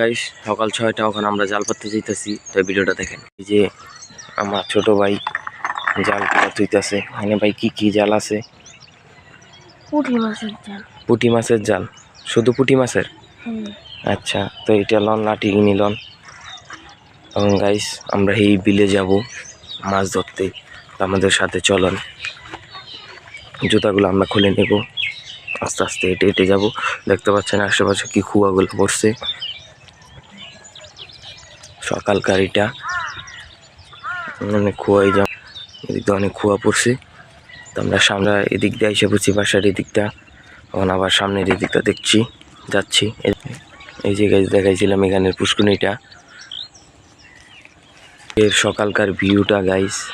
Guys সকাল ছয়টা ওখানে আমরা জাল পাততে যেতেছি তো ভিডিওটা দেখেন। এই যে আমার ছোট ভাই জাল তুইতেছে এখানে ভাই কি কি জাল আছে? পুঁটি মাছের জাল। পুঁটি মাছের জাল? শুধু পুঁটি মাছের? আচ্ছা তো এটা লন লাঠি নিলন এবং গাইস আমরা এই বিলে যাব মাছ ধরতে। আমাদের সাথে চলন। জুতাগুলো আমরা খুলে নেব। আস্তে আস্তে হেঁটে হেঁটে যাব। দেখতে পাচ্ছেন আশেপাশে কি কুয়াগুলো পড়ছে। সকালকার এটা অনেক কুয়াই যা এদিক দিয়ে অনেক কুয়া পড়ছে। তো আমরা সামনে এদিক দিয়ে এসে পড়ছি, বাসার এদিকটা। এখন আবার সামনের এদিকটা দেখছি, যাচ্ছি। এই- এই যে গাছ দেখাইছিলাম এখানের পুষ্কুনিটা এর সকালকার ভিউটা গাইস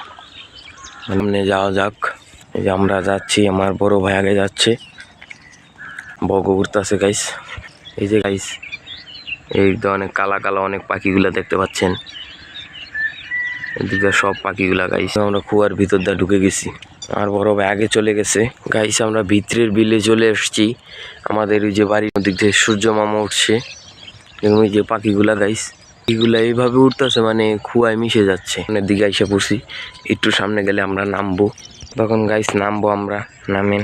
সামনে যাওয়া যাক। এই যে আমরা যাচ্ছি, আমার বড় ভাই আগে যাচ্ছে। বগ উঠতেছে গাইস এই যে গাইস এই অনেক কালা কালা অনেক পাখিগুলা দেখতে পাচ্ছেন। এদিকে সব পাখিগুলা গাইস আমরা কুয়ার ভিতর দিয়ে ঢুকে গেছি। আর বড় ভাই আগে চলে গেছে। গাইস আমরা ভিতরের বিলে চলে এসেছি। আমাদের ওই যে বাড়ির দিক থেকে সূর্য মামা উঠছে, এবং ওই যে পাখিগুলা গাইস এগুলা এইভাবে উঠতেছে মানে খুয়ায় মিশে যাচ্ছে। মানে দিকে এসে পড়ছি। একটু সামনে গেলে আমরা নামবো। তখন গাইস নামবো আমরা, নামেন।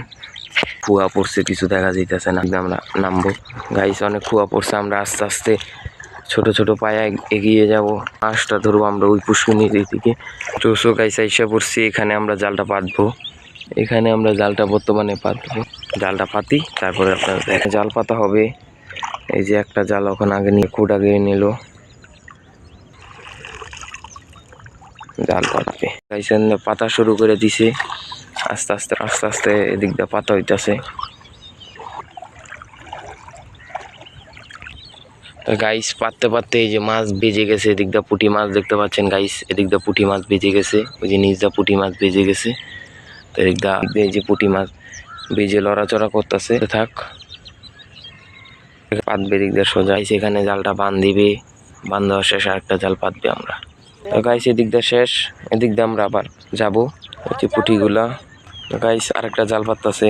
কুয়া পড়ছে, কিছু দেখা যাইতেছে না। আমরা নামবো। গাইস, অনেক কুয়া পড়ছে। আমরা আস্তে আস্তে ছোট ছোট পায়ে এগিয়ে যাব। মাছটা ধরবো আমরা ওই পুষ্কনির দিকে চোষো গাইস এসে পড়ছি। এখানে আমরা জালটা পাতবো। এখানে আমরা জালটা বর্তমানে পাতবো। জালটা পাতি, তারপরে আপনার জাল পাতা হবে। এই যে একটা জাল ওখানে আগে নিয়ে, কুট আগে নিল। জাল পাতবে। গাইস পাতা শুরু করে দিছে। আস্তে আস্তে আস্তে আস্তে এদিক দিয়ে পাতা হইতাছে। গাইস পাততে পাততে এই যে মাছ বেজে গেছে, এদিক দিয়ে পুঁটি মাছ দেখতে পাচ্ছেন গাইস এদিক দিয়ে পুঁটি মাছ বেজে গেছে, ওই যে নিচ দিয়ে পুঁটি মাছ বেজে গেছে। তো এদিক দিয়ে এই যে পুঁটি মাছ বেজে লড়াচড়া করতেছে। থাক পাতবে এদিক দিয়ে সোজা। সেখানে জালটা বান দিবে, বান শেষ আরেকটা জাল পাতবে আমরা। তো গাইস এদিক দিয়ে শেষ, এদিক দিয়ে আমরা আবার যাব। যে পুঁটিগুলা। গাইস আরেকটা জাল পাততাছে।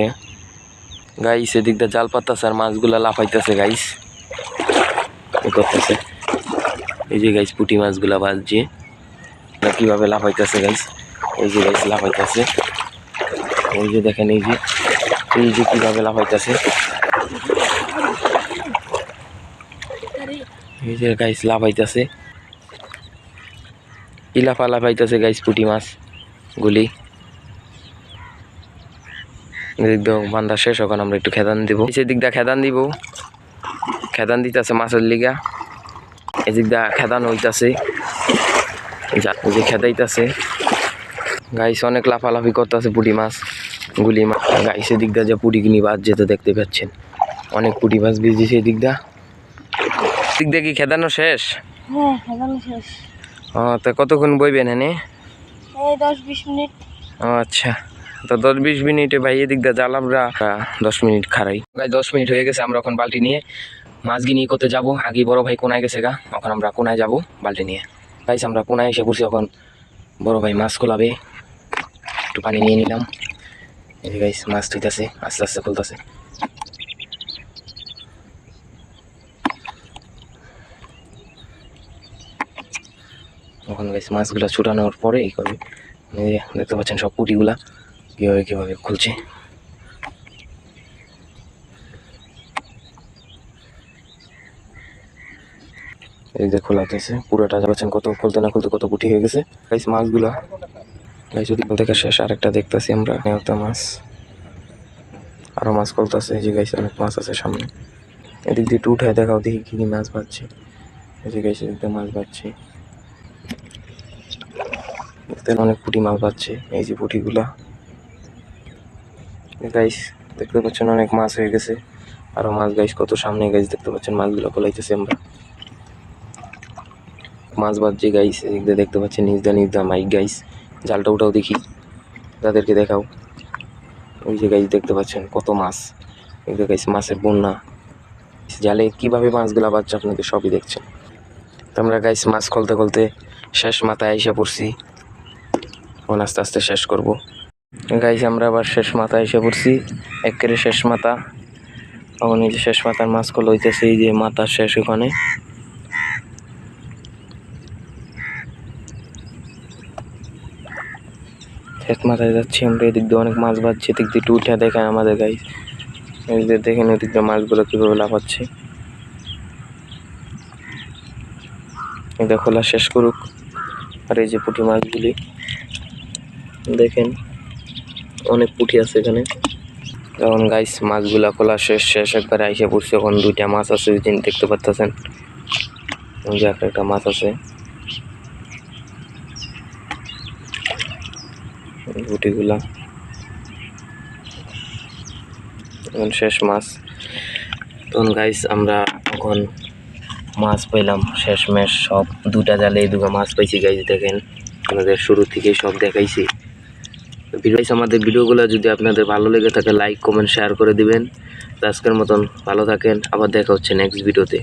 গাইস এদিক দিয়ে জাল পাততাছে আর মাছগুলা লাফাইতেছে গাইস করতেছে। এই যে গাইস পুঁটি মাছগুলা বাজছে কীভাবে লাফাইতেছে গাইস এই যে গাইস লাফাইতেছে। এই যে, দেখেন, এই যে এই যে কীভাবে লাফাইতেছে। এই যে গাইস লাফাইতেছে। কি লাফা লাফাইতেছে গাইস পুঁটি মাছ গুলি এদিক দিয়ে বান্ধা শেষ ওখানে আমরা একটু খেদান দিব। সেদিক দিয়ে খেদান দিব। খেদান দিতেছে মাছের লিগা। এদিক দিয়ে খেদান হইতাছে। যা যে খেদাইতাছে। গাইস অনেক লাফালাফি করতেছে পুঁটি মাছ গুলি মাছ। গাইস এদিক দিয়ে যে পুঁটি কিনি বাদ যেতে দেখতে পাচ্ছেন। অনেক পুঁটি মাছ বেজিয়েছে এদিক দিয়ে। এদিক দিয়ে কি খেদানো শেষ? হ্যাঁ ও তা কতক্ষণ বইবেন এনে? এই দশ বিশ মিনিট। ও আচ্ছা। তো দশ বিশ মিনিটে ভাই এদিক দিয়ে জাল আমরা দশ মিনিট খারাই দশ মিনিট হয়ে গেছে, আমরা এখন বালতি নিয়ে মাছ গিনি করতে যাব। আগে বড় ভাই কোনায় গেছে গা, এখন আমরা কোনায় যাব বালতি নিয়ে। গাইস আমরা কোনায় এসে পড়ছি এখন। বড় ভাই মাছ খোলাবে। একটু পানি নিয়ে নিলাম। এই গাইস মাছ ধুইতেছে, আস্তে আস্তে খুলতেছে। ওখানে গাইস মাছগুলো ছুটানোর পরে এই করবে। দেখতে পাচ্ছেন সব পুটিগুলা। কীভাবে কীভাবে খুলছে। এই যে খোলাতেছে পুরোটা যাচ্ছেন কত খুলতে না খুলতে কত পুটি হয়ে গেছে। গাইস মাছগুলা। গাইস যদি দেখা শেষ আরেকটা দেখতেছি আমরা, নেওতা মাছ। আরও মাছ খুলতেছে এই যে গাইস অনেক মাছ আছে সামনে। এদিক দিয়ে একটু উঠায় দেখাও দেখি কি কি মাছ পাচ্ছে এই যে গাইস এদিক দিয়ে মাছ পাচ্ছে অনেক পুঁটি মাছ পাচ্ছে এই যে পুঁটিগুলা। গাইস দেখতে পাচ্ছেন অনেক মাছ হয়ে গেছে। আরও মাছ গাইস কত সামনে গাইস দেখতে পাচ্ছেন মাছগুলো কোলাইতেছে আমরা। মাছ বাজছে গাইস এদিক দিয়ে দেখতে পাচ্ছেন নিজ দা নিজ দা মাইক গাইস জালটা উঠাও দেখি। তাদেরকে দেখাও। ওই যে গাইস দেখতে পাচ্ছেন কত মাছ। যে গাইস মাছের বন্যা। জালে কীভাবে মাছগুলা বাজছে আপনাকে সবই দেখছেন। তো আমরা গাইস মাছ খলতে খলতে শেষ মাথায় এসে পড়ছি। এখন আস্তে আস্তে শেষ করব। গাইস, আমরা আবার শেষ মাথা এসে পড়ছি। একেবারে শেষ মাথা। তখন এই যে শেষ মাথার মাছগুলো হইতেছে এই যে মাথার শেষ ওখানে। শেষ মাথায় যাচ্ছি আমরা, এদিক দিয়ে অনেক মাছ বাজছে, এদিক দিয়ে উঠে দেখেন আমাদের গাই এদিকে দেখেন ওদিক দিয়ে মাছগুলো কীভাবে লাফাচ্ছে। এটা খোলা শেষ করুক। আর এই যে পুঁটি মাছগুলি। দেখেন। অনেক পুঁটি আছে এখানে। যখন গাইস মাছগুলা খোলা শেষ শেষ একবারে আইসে পড়ছে। এখন দুইটা মাছ আছে ওই যে দেখতে পাচ্ছেন ওই যে একটা মাছ আছে। গুটিগুলা। এখন শেষ মাছ। তখন গাইস আমরা এখন মাছ পেলাম শেষ মেশ সব দুটা জালে দুটো মাছ পাইছি গাইস দেখেন। আমাদের শুরু থেকেই সব দেখাইছি। ভিডিও আমাদের ভিডিওগুলো, যদি আপনাদের ভালো লেগে থাকে লাইক কমেন্ট শেয়ার করে দিবেন। আজকের মতন ভালো থাকেন, আবার দেখা হচ্ছে নেক্সট ভিডিওতে